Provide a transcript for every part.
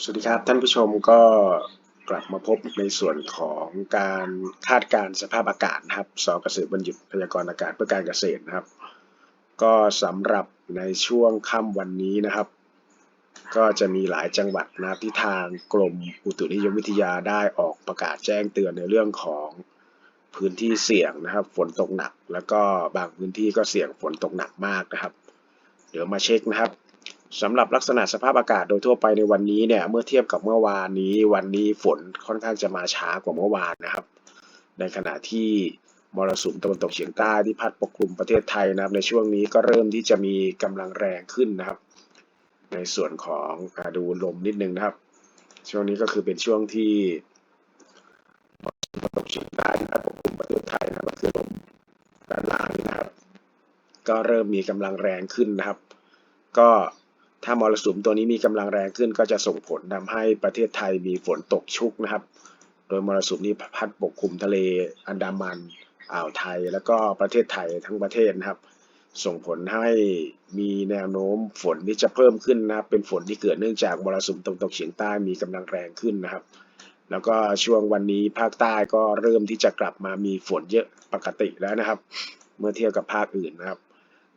สวัสดีครับท่านผู้ชมก็กลับมาพบในส่วนของการคาดการสภาพอากาศนะครับสอเกษตรวันหยุดพยากรณ์อากาศเพื่อการเกษตรนะครับ ก็สำหรับในช่วงค่ำวันนี้นะครับ ก็จะมีหลายจังหวัดนะที่ทางกรมอุตุนิยมวิทยาได้ออกประกาศแจ้งเตือนในเรื่องของพื้นที่เสี่ยงนะครับ ฝนตกหนัก แล้วก็บางพื้นที่ก็เสี่ยงฝนตกหนักมากนะครับ เดี๋ยวมาเช็คนะครับ สำหรับลักษณะสภาพอากาศโดยทั่วไปในวันนี้เนี่ยเมื่อเทียบกับเมื่อวานนี้ วันนี้ฝนค่อนข้างจะมาช้ากว่าเมื่อวานนะครับ ในขณะที่มรสุมตะวันตกเฉียงใต้ที่พัดปกคลุมประเทศไทยนะครับ ในช่วงนี้ก็เริ่มที่จะมีกำลังแรงขึ้นนะครับ ในส่วนของอดูลมนิดนึงนะครับ ช่วงนี้ก็คือเป็นช่วงที่มรสุมตะวันตกเฉียงใต้พัดปกคลุมประเทศไทยนะครับก็คือลมด้านล่างนะครับ ก็เริ่มมีกำลังแรงขึ้นนะครับ ก็ ถ้ามรสุมตัวนี้มีกำลังแรงขึ้นก็จะส่งผลทำให้ประเทศไทยมีฝนตกชุกนะครับ โดยมรสุมนี้พัดปกคลุมทะเลอันดามันอ่าวไทย แล้วก็ประเทศไทยทั้งประเทศนะครับ ส่งผลให้มีแนวโน้มฝนที่จะเพิ่มขึ้นนะครับ เป็นฝนที่เกิดเนื่องจากมรสุมตะวันตกเฉียงใต้มีกำลังแรงขึ้นนะครับ แล้วก็ช่วงวันนี้ภาคใต้ก็เริ่มที่จะกลับมามีฝนเยอะปกติแล้วนะครับ เมื่อเทียบกับภาคอื่นนะครับ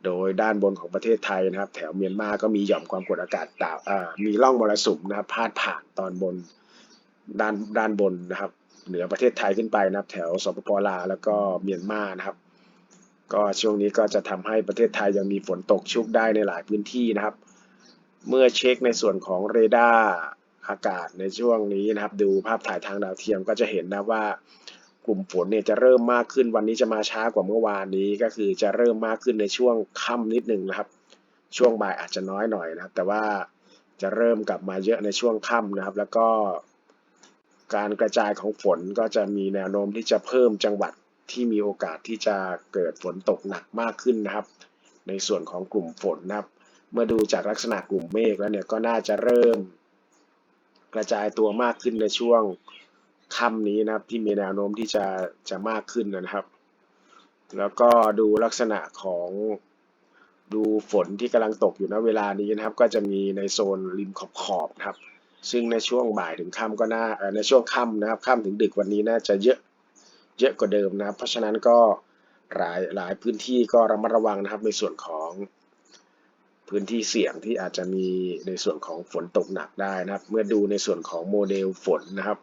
โดยด้านบนของประเทศไทยนะครับ แถวเมียนมาก็มีหย่อมความกดอากาศต่ำมีร่องมรสุมนะครับพาดผ่านตอนบนด้านด้านบนนะครับ เหนือประเทศไทยขึ้นไปนะครับ แถวสปปลาวแล้วก็เมียนมานะครับ ก็ช่วงนี้ก็จะทำให้ประเทศไทยยังมีฝนตกชุกได้ในหลายพื้นที่นะครับ เมื่อเช็คในส่วนของเรดาร์อากาศในช่วงนี้นะครับ ดูภาพถ่ายทางดาวเทียมก็จะเห็นนะว่า กลุ่มฝนเนี่ยจะเริ่มมากขึ้นวันนี้จะมาช้ากว่าเมื่อวานนี้ก็คือจะเริ่มมากขึ้นในช่วงค่ำนิดหนึ่งนะครับ ช่วงบ่ายอาจจะน้อยหน่อยนะครับ แต่ว่าจะเริ่มกลับมาเยอะในช่วงค่ำนะครับ แล้วก็การกระจายของฝนก็จะมีแนวโน้มที่จะเพิ่มจังหวัดที่มีโอกาสที่จะเกิดฝนตกหนักมากขึ้นนะครับ ในส่วนของกลุ่มฝนนะครับ เมื่อดูจากลักษณะกลุ่มเมฆแล้วเนี่ยก็น่าจะเริ่มกระจายตัวมากขึ้นในช่วง ค่ำนี้นะครับที่มีแนวโน้มที่จะจะมากขึ้นนะครับ แล้วก็ดูลักษณะของดูฝนที่กำลังตกอยู่ณเวลานี้นะครับ ก็จะมีในโซนริมขอบขอบนะครับ ซึ่งในช่วงบ่ายถึงค่ำก็น่าในช่วงค่ำนะครับค่ำถึงดึกวันนี้น่าจะเยอะเยอะกว่าเดิมนะครับ เพราะฉะนั้นก็หลายหลายพื้นที่ก็ระมัดระวังนะครับ ในส่วนของพื้นที่เสี่ยงที่อาจจะมีในส่วนของฝนตกหนักได้นะครับ เมื่อดูในส่วนของโมเดลฝนนะครับ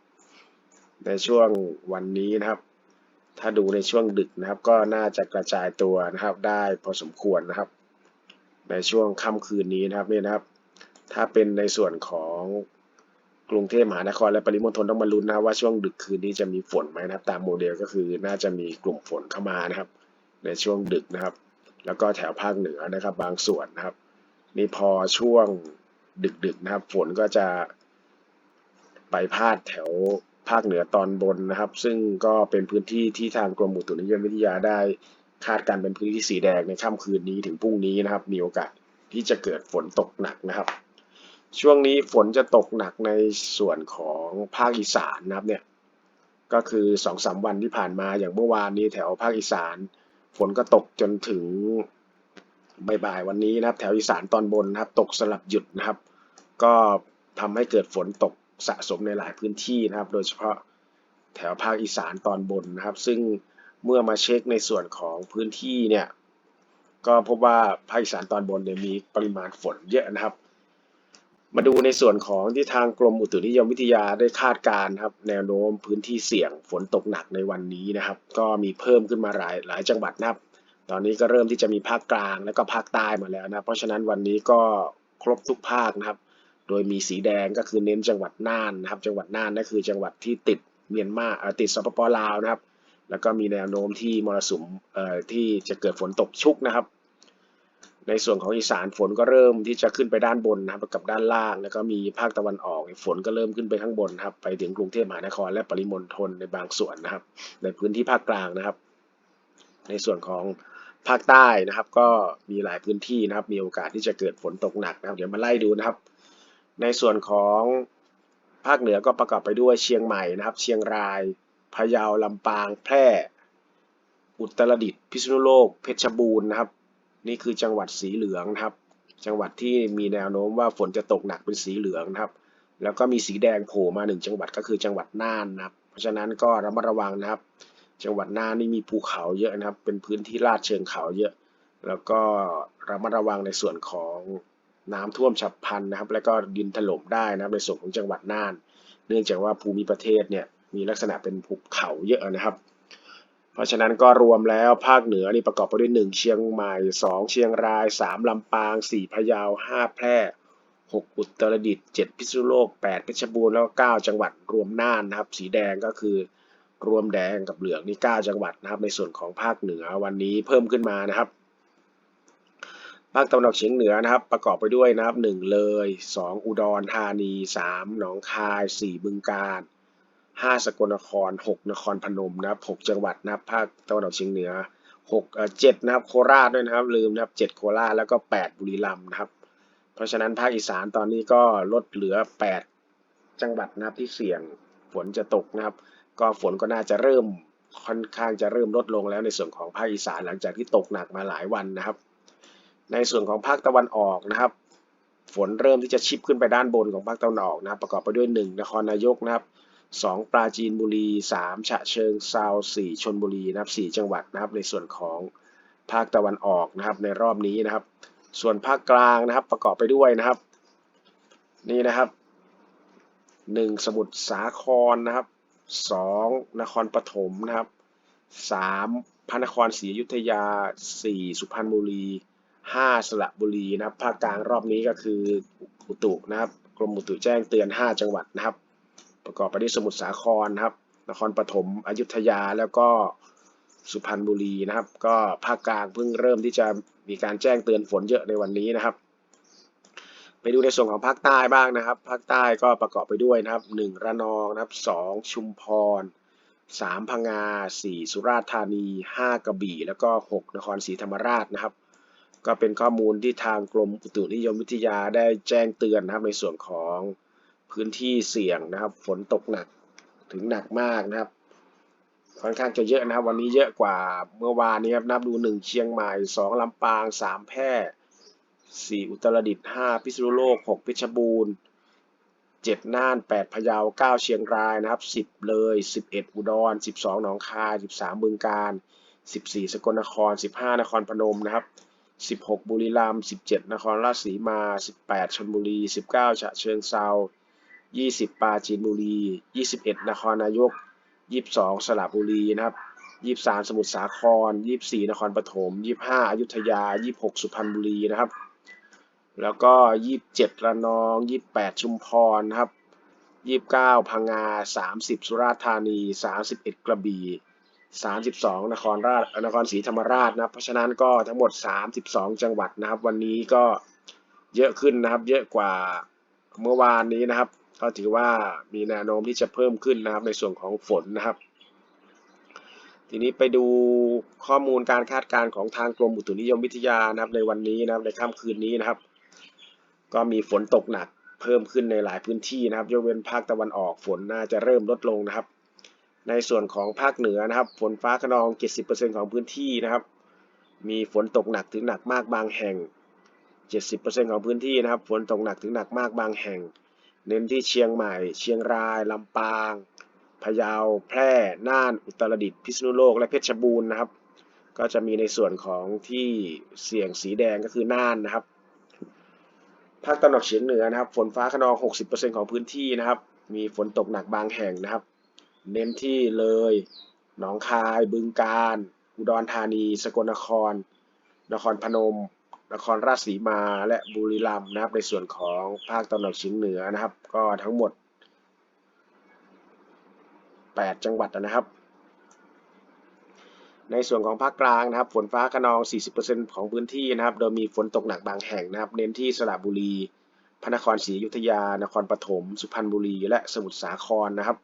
ในช่วงวันนี้นะครับ ถ้าดูในช่วงดึกนะครับ ก็น่าจะกระจายตัวนะครับ ได้พอสมควรนะครับ ในช่วงค่ำคืนนี้นะครับนี่นะครับ ถ้าเป็นในส่วนของกรุงเทพมหานครและปริมณฑลต้องมาลุ้นนะว่าช่วงดึกคืนนี้จะมีฝนไหมนะครับ ตามโมเดลก็คือน่าจะมีกลุ่มฝนเข้ามานะครับ ในช่วงดึกนะครับ แล้วก็แถวภาคเหนือนะครับ บางส่วนนะครับ นี่พอช่วงดึกๆนะครับ ฝนก็จะไปพาดแถว ภาคเหนือตอนบนนะครับ ซึ่งก็เป็นพื้นที่ที่ทางกรมอุตุนิยมวิทยาได้คาดการณ์เป็นพื้นที่สีแดงในค่ำคืนนี้ถึงพรุ่งนี้นะครับ มีโอกาสที่จะเกิดฝนตกหนักนะครับ ช่วงนี้ฝนจะตกหนักในส่วนของภาคอีสานนะครับเนี่ยก็คือสองสามวันที่ผ่านมาอย่างเมื่อวานนี้แถวภาคอีสาน ฝนก็ตกจนถึงบ่ายๆวันนี้นะครับ แถวอีสานตอนบนนะครับ ตกสลับหยุดนะครับ ก็ทำให้เกิดฝนตก สะสมในหลายพื้นที่นะครับ โดยเฉพาะแถวภาคอีสานตอนบนนะครับ ซึ่งเมื่อมาเช็คในส่วนของพื้นที่เนี่ยก็พบว่าภาคอีสานตอนบนเนี่ยมีปริมาณฝนเยอะนะครับ มาดูในส่วนของที่ทางกรมอุตุนิยมวิทยาได้คาดการณ์ครับ แนวโน้มพื้นที่เสี่ยงฝนตกหนักในวันนี้นะครับ ก็มีเพิ่มขึ้นมาหลายหลายจังหวัดนะครับ ตอนนี้ก็เริ่มที่จะมีภาคกลางแล้วก็ภาคใต้มาแล้วนะ เพราะฉะนั้นวันนี้ก็ครบทุกภาคนะครับ โดยมีสีแดงก็คือเน้นจังหวัดน่านนะครับ จังหวัดน่านนั่นคือจังหวัดที่ติดเมียนมาติดสปปลาวนะครับ แล้วก็มีแนวโน้มที่มรสุมที่จะเกิดฝนตกชุกนะครับ ในส่วนของอีสานฝนก็เริ่มที่จะขึ้นไปด้านบนนะครับกับด้านล่าง แล้วก็มีภาคตะวันออกฝนก็เริ่มขึ้นไปข้างบนนะครับ ไปถึงกรุงเทพมหานครและปริมณฑลในบางส่วนนะครับ ในพื้นที่ภาคกลางนะครับ ในส่วนของภาคใต้นะครับ ก็มีหลายพื้นที่นะครับ มีโอกาสที่จะเกิดฝนตกหนักนะครับ เดี๋ยวมาไล่ดูนะครับ ในส่วนของภาคเหนือก็ประกอบไปด้วยเชียงใหม่นะครับ เชียงราย พะเยา ลำปาง แพร่ อุตรดิตถ์ พิษณุโลก เพชรบูรณ์นะครับ นี่คือจังหวัดสีเหลืองนะครับ จังหวัดที่มีแนวโน้มว่าฝนจะตกหนักเป็นสีเหลืองนะครับ แล้วก็มีสีแดงโผล่มาหนึ่งจังหวัดก็คือจังหวัดน่านนะครับ เพราะฉะนั้นก็ระมัดระวังนะครับ จังหวัดน่านนี่มีภูเขาเยอะนะครับ เป็นพื้นที่ลาดเชิงเขาเยอะ แล้วก็ระมัดระวังในส่วนของ น้ำท่วมฉับพลันนะครับ แล้วก็ดินถล่มได้นะครับในส่วนของจังหวัดน่าน เนื่องจากว่าภูมิประเทศเนี่ยมีลักษณะเป็นภูเขาเยอะนะครับ เพราะฉะนั้นก็รวมแล้วภาคเหนือนี่ประกอบไปด้วย 1 เชียงใหม่ 2 เชียงราย 3 ลำปาง 4 พะเยา 5 แพร่ 6 อุตรดิตถ์7พิษณุโลก 8 เพชรบูรณ์แล้วก็9จังหวัดรวมน่านนะครับ สีแดงก็คือรวมแดงกับเหลืองนี่ 9 จังหวัดนะครับ ในส่วนของภาคเหนือวันนี้เพิ่มขึ้นมานะครับ ภาคตะวันออกเฉียงเหนือนะครับ ประกอบไปด้วยนะครับ 1 เลย 2 อุดรธานี 3 หนองคาย 4 บึงกาฬ5 สกลนคร 6 นครพนมนะครับ 6 จังหวัดนะครับ ภาคตะวันออกเฉียงเหนือ6เอ่อ7นะครับ โคราชด้วยนะครับ ลืมนะครับ 7 โคราช แล้วก็ 8 บุรีรัมย์นะครับ เพราะฉะนั้นภาคอีสานตอนนี้ก็ลดเหลือ 8 จังหวัดนะครับที่เสี่ยงฝนจะตกนะครับ ก็ฝนก็น่าจะเริ่มค่อนข้างจะเริ่มลดลงแล้วในส่วนของภาคอีสานหลังจากที่ตกหนักมาหลายวันนะครับ ในส่วนของภาคตะวันออกนะครับ ฝนเริ่มที่จะชิบขึ้นไปด้านบนของภาคตะวันออกนะครับ ประกอบไปด้วย 1 นครนายกนะครับ 2 ปราจีนบุรี 3 ฉะเชิงเซา4ชนบุรีนะครับ4จังหวัดนะครับ ในส่วนของภาคตะวันออกนะครับ ในรอบนี้นะครับ ส่วนภาคกลางนะครับ ประกอบไปด้วยนะครับ นี่นะครับ1สมุทรสาครนะครับ2นครปฐมนะครับ3พระนครศรีอยุธยา4สุพรรณบุรี 5 สระบุรีนะครับภาคกลางรอบนี้ก็คืออุตุนะครับ กรมอุตุแจ้งเตือน 5 จังหวัดนะครับ ประกอบไปด้วยสมุทรสาครนะครับ นครปฐมอยุธยาแล้วก็สุพรรณบุรีนะครับ ก็ภาคกลางเพิ่งเริ่มที่จะมีการแจ้งเตือนฝนเยอะในวันนี้นะครับ ไปดูในส่วนของภาคใต้บ้างนะครับ ภาคใต้ก็ประกอบไปด้วยนะครับ 1 ระนองนะครับ 2 ชุมพร 3 พังงา 4 สุราษฎร์ธานี 5 กระบี่ แล้วก็ 6 นครศรีธรรมราชนะครับ ก็เป็นข้อมูลที่ทางกรมอุตุนิยมวิทยาได้แจ้งเตือนนะครับในส่วนของพื้นที่เสี่ยงนะครับ ฝนตกหนักถึงหนักมากนะครับค่อนข้างจะเยอะนะครับ วันนี้เยอะกว่าเมื่อวานนี้ครับนับดู 1 เชียงใหม่ 2 ลำปาง 3 แพร่ 4 อุตรดิตถ์5พิษณุโลก 6 เพชรบูรณ์ 7 น่าน 8 พะเยา 9 เชียงรายนะครับ 10 เลย 11 อุดร 12 หนองคาย 13 บึงกาฬ14 สกลนคร 15 นครพนมนะครับ 16 บุรีรัมย์17 นครราชสีมา 18ชลบุรี 19 ฉะเชิงเทรา20 ปราจีนบุรี 21 นครนายก 22 สระบุรีนะครับ 23 สมุทรสาคร 24 นครปฐม 25 อยุธยา 26 สุพรรณบุรีนะครับ แล้วก็ 27 ระนอง 28 ชุมพรนะครับ 29 พังงา 30 สุราษฎร์ธานี 31 กระบี่ 32 นครราชนครศรีธรรมราชนะเพราะฉะนั้นก็ทั้งหมด 32 จังหวัดนะครับ วันนี้ก็เยอะขึ้นนะครับ เยอะกว่าเมื่อวานนี้นะครับ ก็ถือว่ามีแนวโน้มที่จะเพิ่มขึ้นนะครับ ในส่วนของฝนนะครับ ทีนี้ไปดูข้อมูลการคาดการณ์ของทางกรมอุตุนิยมวิทยานะครับ ในวันนี้นะครับในค่ำคืนนี้นะครับ ก็มีฝนตกหนักเพิ่มขึ้นในหลายพื้นที่นะครับ ยกเว้นภาคตะวันออกฝนน่าจะเริ่มลดลงนะครับ ในส่วนของภาคเหนือนะครับ ฝนฟ้าขนอง 70%ของพื้นที่นะครับ มีฝนตกหนักถึงหนักมากบางแห่ง 70%ของพื้นที่นะครับ ฝนตกหนักถึงหนักมากบางแห่ง เน้นที่เชียงใหม่ เชียงราย ลำปาง พะเยา แพร่ น่าน อุตรดิตถ์ พิษณุโลก และเพชรบูรณ์นะครับ ก็จะมีในส่วนของที่เสี่ยงสีแดงก็คือน่านนะครับ ภาคตะวันออกเฉียงเหนือนะครับ ฝนฟ้าขนอง 60%ของพื้นที่นะครับ มีฝนตกหนักบางแห่งนะครับ เน้นที่เลย หนองคาย บึงกาฬ อุดรธานี สกลนคร นครพนม นครราชสีมา และบุรีรัมย์นะครับ ในส่วนของภาคตะวันออกเฉียงเหนือนะครับ ก็ทั้งหมด 8 จังหวัดนะครับ ในส่วนของภาคกลางนะครับ ฝนฟ้าขนอง 40%ของพื้นที่นะครับ โดยมีฝนตกหนักบางแห่งนะครับ เน้นที่สระบุรี พระนครศรีอยุธยา นครปฐม สุพรรณบุรี และสมุทรสาครนะครับ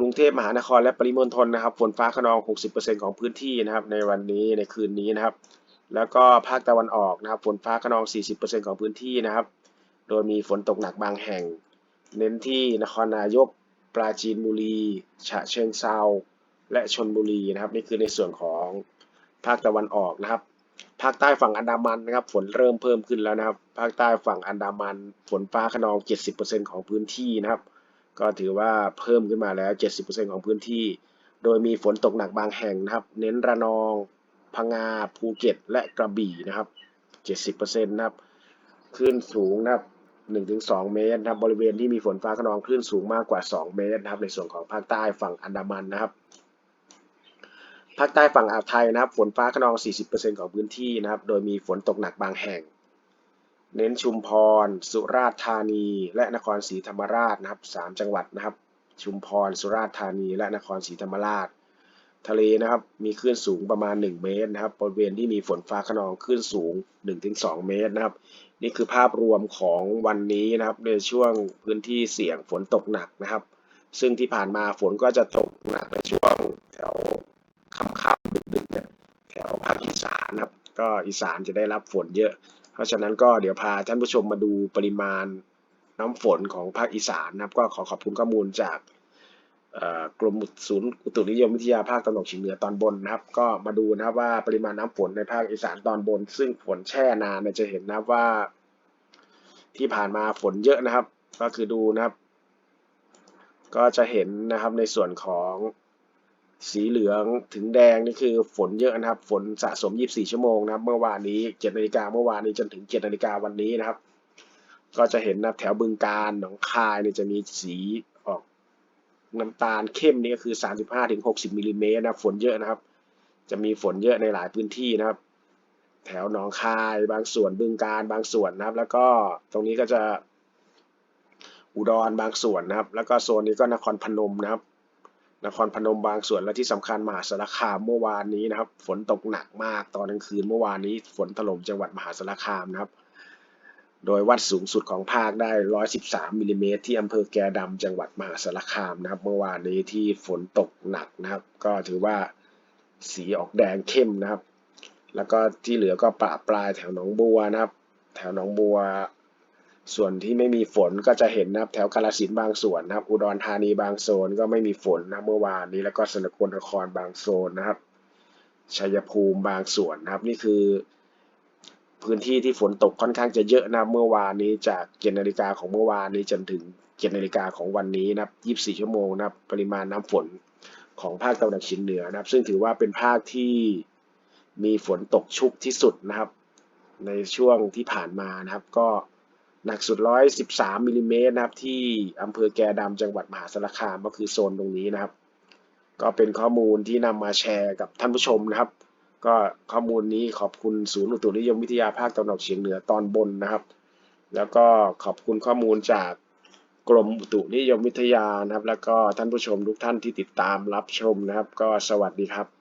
กรุงเทพมหานครและปริมณฑลนะครับ ฝนฟ้าขนอง 60%ของพื้นที่นะครับ ในวันนี้ในคืนนี้นะครับ แล้วก็ภาคตะวันออกนะครับ ฝนฟ้าขนอง 40%ของพื้นที่นะครับ โดยมีฝนตกหนักบางแห่ง เน้นที่นครนายก ปราจีนบุรี ฉะเชิงเซาและชนบุรีนะครับ นี่คือในส่วนของภาคตะวันออกนะครับ ภาคใต้ฝั่งอันดามันนะครับ ฝนเริ่มเพิ่มขึ้นแล้วนะครับ ภาคใต้ฝั่งอันดามัน ฝนฟ้าขนอง 70%ของพื้นที่นะครับ ก็ถือว่าเพิ่มขึ้นมาแล้ว 70%ของพื้นที่ โดยมีฝนตกหนักบางแห่งนะครับ เน้นระนอง พังงา ภูเก็ต และกระบี่นะครับ 70%นะครับ คลื่นสูงนะครับ 1-2 เมตรนะครับบริเวณที่มีฝนฟ้าขนองคลื่นสูงมากกว่า 2 เมตรนะครับ ในส่วนของภาคใต้ฝั่งอันดามันนะครับ ภาคใต้ฝั่งอ่าวไทยนะครับ ฝนฟ้าขนอง 40%ของพื้นที่นะครับ โดยมีฝนตกหนักบางแห่ง เน้นชุมพร สุราษฎร์ธานี และนครศรีธรรมราชนะครับ3จังหวัดนะครับ ชุมพร สุราษฎร์ธานี และนครศรีธรรมราช ทะเลนะครับ มีคลื่นสูงประมาณ 1 เมตรนะครับ บริเวณที่มีฝนฟ้าขนองคลื่นสูง 1-2 เมตรนะครับ นี่คือภาพรวมของวันนี้นะครับ ในช่วงพื้นที่เสี่ยงฝนตกหนักนะครับ ซึ่งที่ผ่านมาฝนก็จะตกหนักในช่วงแถวค่ำๆดึกๆแถวภาคอีสานนะครับ ก็อีสานจะได้รับฝนเยอะ เพราะฉะนั้นก็เดี๋ยวพาท่านผู้ชมมาดูปริมาณน้ำฝนของภาคอีสานนะครับ ก็ขอขอบคุณข้อมูลจากกรมศูนย์อุตุนิยมวิทยาภาคตะวันออกเฉียงเหนือตอนบนนะครับ ก็มาดูนะครับว่าปริมาณน้ำฝนในภาคอีสานตอนบน ซึ่งฝนแช่นานจะเห็นนะว่า ที่ผ่านมาฝนเยอะนะครับ ก็คือดูนะครับ ก็จะเห็นนะครับในส่วนของ สีเหลืองถึงแดงนี่คือฝนเยอะนะครับ ฝนสะสม 24 ชั่วโมงนะครับ เมื่อวานนี้7นาฬิกาเมื่อวานนี้จนถึง7นาฬิกาวันนี้นะครับ ก็จะเห็นนะครับแถวบึงการหนองคายเนี่ยจะมีสีออกน้ำตาลเข้มนี่ก็คือ 35ถึง60มิลลิเมตรนะครับฝนเยอะนะครับ จะมีฝนเยอะในหลายพื้นที่นะครับ แถวหนองคายบางส่วนบึงการบางส่วนนะครับ แล้วก็ตรงนี้ก็จะอุดรบางส่วนนะครับ แล้วก็โซนนี้ก็นครพนมนะครับ นครพนมบางส่วนและที่สำคัญมหาสารคามเมื่อวานนี้นะครับ ฝนตกหนักมากตอนกลางคืนเมื่อวานนี้ ฝนถล่มจังหวัดมหาสารคามนะครับ โดยวัดสูงสุดของภาคได้ 113มิลลิเมตรที่อำเภอแกดำจังหวัดมหาสารคามนะครับ เมื่อวานนี้ที่ฝนตกหนักนะครับ ก็ถือว่าสีออกแดงเข้มนะครับ แล้วก็ที่เหลือก็ปะปลายแถวหนองบัวนะครับ แถวหนองบัว ส่วนที่ไม่มีฝนก็จะเห็นนะครับแถวกาฬสินบางส่วนนะครับ อุดรธานีบางโซนก็ไม่มีฝนนะเมื่อวานนี้แล้วก็สกลนครบางโซนนะครับชัยภูมิบางส่วนนะครับ นี่คือ พื้นที่ที่ฝนตกค่อนข้างจะเยอะนะเมื่อวานนี้จาก7นาฬิกาของเมื่อวานนี้จนถึง7นาฬิกาของวันนี้นะครับ 24 ชั่วโมงนะครับ ปริมาณน้ำฝนของภาคตะวันออกเฉียงเหนือนะครับ ซึ่งถือว่าเป็นภาคที่มีฝนตกชุกที่สุดนะครับ ในช่วงที่ผ่านมานะครับก็ หนักสุด 113มิลลิเมตรนะครับ ที่อำเภอแกดำจังหวัดมหาสารคามก็คือโซนตรงนี้นะครับ ก็เป็นข้อมูลที่นำมาแชร์กับท่านผู้ชมนะครับ ก็ข้อมูลนี้ขอบคุณศูนย์อุตุนิยมวิทยาภาคตะวันออกเฉียงเหนือตอนบนนะครับ แล้วก็ขอบคุณข้อมูลจากกรมอุตุนิยมวิทยานะครับ แล้วก็ท่านผู้ชมทุกท่านที่ติดตามรับชมนะครับ ก็สวัสดีครับ